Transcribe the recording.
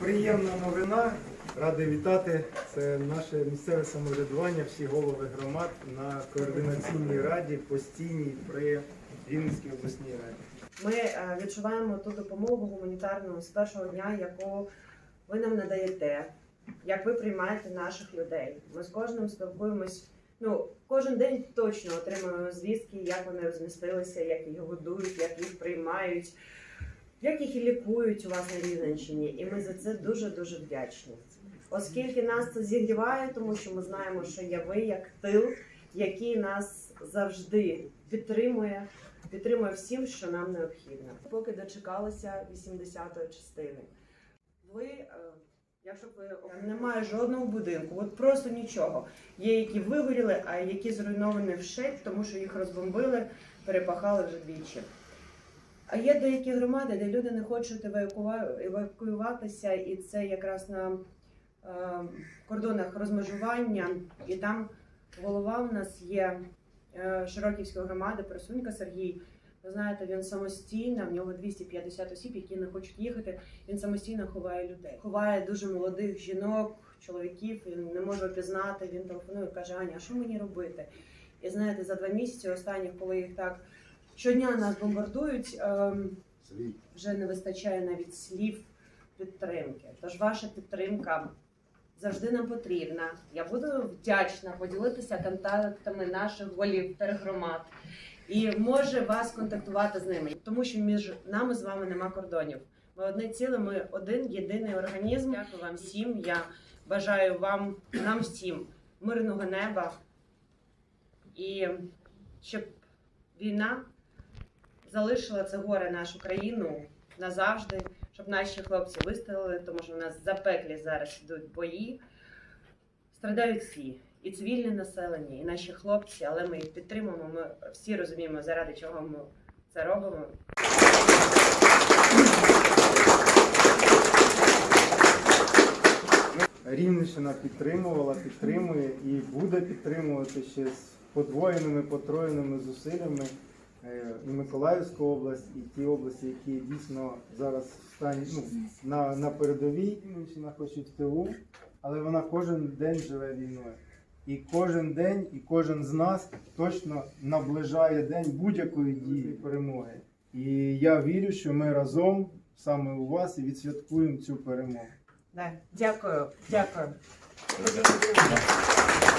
Приємна новина. Радий вітати. Це наше місцеве самоврядування, всі голови громад на координаційній раді, постійній при Рівненській обласній раді. Ми е, відчуваємо ту допомогу гуманітарну з першого дня, яку ви нам надаєте, як ви приймаєте наших людей. Ми з кожним спілкуємось. Ну, кожен день точно отримуємо звістки, як вони розмістилися, як їх годують, як їх приймають, як їх і лікують у вас на Рівненщині. І ми за це дуже дуже вдячні. Оскільки нас це зігріває, тому що ми знаємо, що є ви як тил, який нас завжди підтримує, підтримує всім, що нам необхідно. Поки дочекалися 80-ї частини. Ви, е, якщо ви немає жодного будинку, от просто нічого. Є які вигоріли, а які зруйновані вщент, тому що їх розбомбили, перепахали вже двічі. А є деякі громади, де люди не хочуть евакуюватися, і це якраз на е, кордонах розмежування, і там голова у нас є е, Широківської громади, Просунька Сергій. Ви знаєте, він самостійно, в нього 250 осіб, які не хочуть їхати. Він самостійно ховає людей. Ховає дуже молодих жінок, чоловіків, він не може опізнати. Він телефонує, каже: Аня, а що мені робити? І знаєте, за два місяці останніх, коли їх так щодня нас бомбардують, ем, вже не вистачає навіть слів підтримки. Тож ваша підтримка завжди нам потрібна. Я буду вдячна поділитися контактами наших голів тергромад і може вас контактувати з ними, тому що між нами з вами нема кордонів. Ми одне ціле, ми один єдиний організм. Дякую вам всім. Я бажаю вам нам всім мирного неба і щоб війна залишила це горе нашу країну назавжди, щоб наші хлопці вистояли, тому що в нас запеклі зараз йдуть бої. Страдають всі, і цивільне населення, і наші хлопці, але ми їх підтримуємо. Ми всі розуміємо, заради чого ми це робимо. Рівненщина підтримувала, підтримує і буде підтримувати ще з подвоєними, потроєними зусиллями і Миколаївську область, і ті області, які дійсно зараз в стані ну, на, на передовій. Рівненщина хоч і в тилу, але вона кожен день живе війною. І кожен день, і кожен з нас точно наближає день будь-якої дії перемоги. І я вірю, що ми разом саме у вас і відсвяткуємо цю перемогу. Да. Дякую, дякую. Дякую.